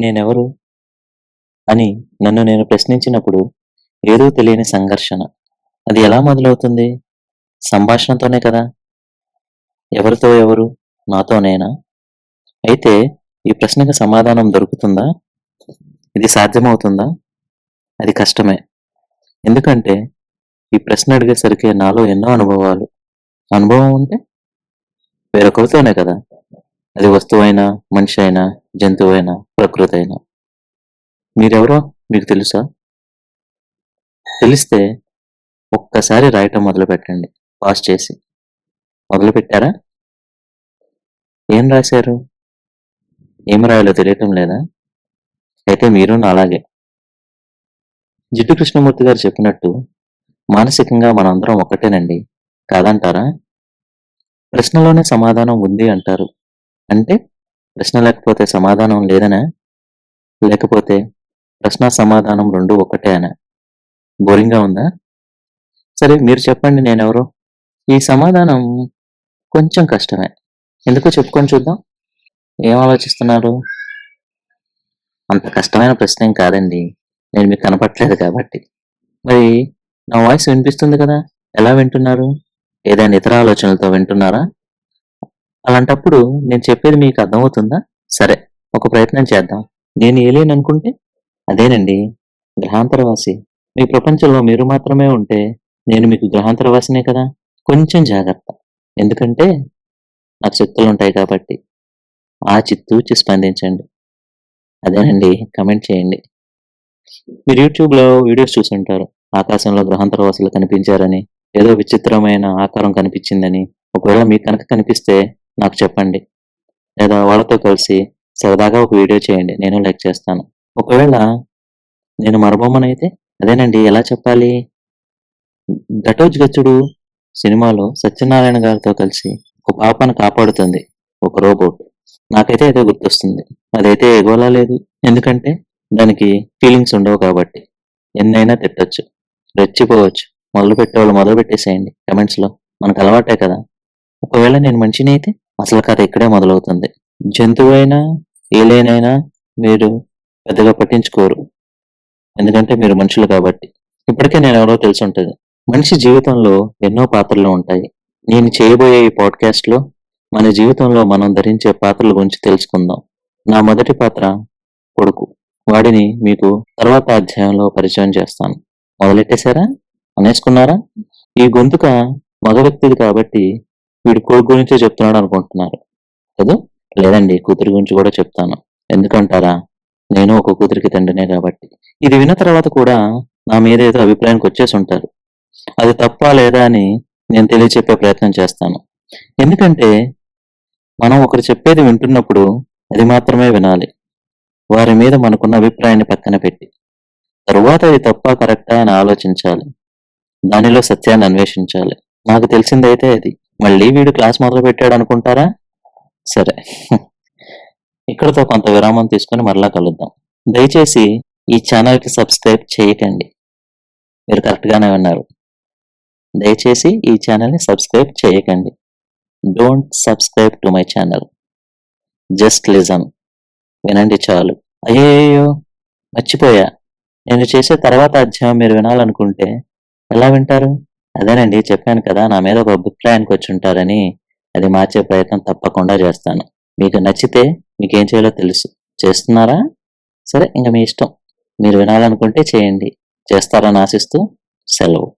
నేనెవరు? అని నన్ను నేను ప్రశ్నించినప్పుడు ఏదో తెలియని సంఘర్షణ. అది ఎలా మొదలవుతుంది? సంభాషణతోనే కదా. ఎవరితో ఎవరు? నాతోనేనా అయితే ఈ ప్రశ్నకు సమాధానం దొరుకుతుందా? ఇది సాధ్యమవుతుందా? అది కష్టమే. ఎందుకంటే ఈ ప్రశ్న అడిగేసరికి నాలో ఎన్నో అనుభవాలు. అనుభవం ఉంటే వేరొకరితోనే కదా. అది వస్తువైనా మనిషి అయినా జంతువు అయినా ప్రకృతి అయినా మీరెవరో మీకు తెలుసా? తెలిస్తే ఒక్కసారి రాయటం మొదలు పెట్టండి పాస్ చేసి. మొదలు పెట్టారా ఏం రాశారు? ఏం రాయాలో తెలియటం లేదా? అయితే మీరు అలాగే జిడ్డు కృష్ణమూర్తి గారు చెప్పినట్టు మానసికంగా మనందరం ఒక్కటేనండి కాదంటారా? ప్రశ్నలోనే సమాధానం ఉంది అంటారు. అంటే ప్రశ్న లేకపోతే సమాధానం లేదనా లేకపోతే ప్రశ్న సమాధానం రెండు ఒకటే అనా. బోరింగ్గా ఉందా? సరే మీరు చెప్పండి నేనెవరో. ఈ సమాధానం కొంచెం కష్టమే. ఎందుకో చెప్పుకొని చూద్దాం? ఏం ఆలోచిస్తున్నారు? అంత కష్టమైన ప్రశ్న ఏం కాదండి. నేను మీకు కనపట్లేదు కాబట్టి. మరి నా వాయిస్ వినిపిస్తుంది కదా? ఎలా వింటున్నారు? ఏదైనా ఇతర ఆలోచనలతో వింటున్నారా? అలాంటప్పుడు నేను చెప్పేది మీకు అర్థమవుతుందా? సరే ఒక ప్రయత్నం చేద్దాం. నేను ఏలేను అనుకుంటే? అదేనండి. గ్రహాంతరవాసి. మీ ప్రపంచంలో మీరు మాత్రమే ఉంటే నేను మీకు గ్రహాంతరవాసినే కదా? కొంచెం జాగ్రత్త. ఎందుకంటే నాకు శక్తులు ఉంటాయి కాబట్టి. ఆ చిత్తూచి స్పందించండి. అదేనండి. కమెంట్ చేయండి. మీరు యూట్యూబ్లో వీడియోస్ చూసుంటారు. ఆకాశంలో గ్రహాంతరవాసులు కనిపించారని ఏదో విచిత్రమైన ఆకారం కనిపించిందని. ఒకవేళ మీకు కనుక కనిపిస్తే నాకు చెప్పండి. లేదా వాళ్ళతో కలిసి సరదాగా ఒక వీడియో చేయండి. నేను లైక్ చేస్తాను. ఒకవేళ నేను మరబొమ్మనైతే అదేనండి ఎలా చెప్పాలి? ఘటోజ్గచ్చుడు సినిమాలో సత్యనారాయణ గారితో కలిసి ఒక పాపను కాపాడుతుంది. ఒక రోబోట్. నాకైతే అదే గుర్తొస్తుంది. అదైతే ఎగోలా లేదు. ఎందుకంటే దానికి ఫీలింగ్స్ ఉండవు కాబట్టి. ఎన్నైనా తిట్టచ్చు. రెచ్చిపోవచ్చు. మొదలు పెట్టేవాళ్ళు మొదలు పెట్టేసేయండి కమెంట్స్లో. మనకు అలవాటే కదా. ఒకవేళ నేను మంచిని అయితే అసలు కథ ఇక్కడే మొదలవుతుంది. జంతువు అయినా ఏలేనైనా మీరు పెద్దగా పట్టించుకోరు. ఎందుకంటే మీరు మనుషులు కాబట్టి. ఇప్పటికే నేను ఎవరో తెలిసి ఉంటుంది మనిషి జీవితంలో ఎన్నో పాత్రలు ఉంటాయి. నేను చేయబోయే ఈ పాడ్కాస్ట్లో మన జీవితంలో మనం ధరించే పాత్రల గురించి తెలుసుకుందాం. నా మొదటి పాత్ర కొడుకు. వాడిని మీకు తర్వాత అధ్యాయంలో పరిచయం చేస్తాను. మొదలెట్టేశారా? అనేసుకున్నారా? ఈ గొంతుక మగ వ్యక్తిది కాబట్టి వీడి కొడుకు గురించే చెప్తున్నాడు అనుకుంటున్నారు. కదా? లేదండి కూతురు గురించి కూడా చెప్తాను. ఎందుకంటారా? నేను ఒక కూతురికి తండ్రినే కాబట్టి. ఇది విన్న తర్వాత కూడా నా మీద ఏదో అభిప్రాయానికి వచ్చేసి ఉంటారు. అది తప్ప లేదా అని నేను తెలియచెప్పే ప్రయత్నం చేస్తాను. ఎందుకంటే మనం ఒకరు చెప్పేది వింటున్నప్పుడు అది మాత్రమే వినాలి. వారి మీద మనకున్న అభిప్రాయాన్ని పక్కన పెట్టి. తరువాత అది తప్ప కరెక్టా అని ఆలోచించాలి. దానిలో సత్యాన్ని అన్వేషించాలి. నాకు తెలిసిందైతే అది. మళ్ళీ వీడు క్లాస్ మొదలు పెట్టాడు అనుకుంటారా? సరే. ఇక్కడతో కొంత విరామం తీసుకొని మరలా కలుద్దాం. దయచేసి ఈ ఛానల్కి సబ్స్క్రైబ్ చేయకండి. మీరు కరెక్ట్గానే విన్నారు దయచేసి ఈ ఛానల్ని సబ్స్క్రైబ్ చేయకండి. Don't subscribe to my channel just listen వినండి చాలు. అయ్యో మర్చిపోయా. నేను చేసే తర్వాత అధ్యాయం మీరు వినాలనుకుంటే ఎలా వింటారు? అదేనండి చెప్పాను కదా నా మీద ఒక అభిప్రాయానికి వచ్చి ఉంటారని అది మార్చే ప్రయత్నం తప్పకుండా చేస్తాను. మీకు నచ్చితే మీకేం చేయాలో తెలుసు. చేస్తున్నారా? సరే ఇంకా మీ ఇష్టం. మీరు వినాలనుకుంటే చేయండి. చేస్తారని ఆశిస్తూ సెలవు.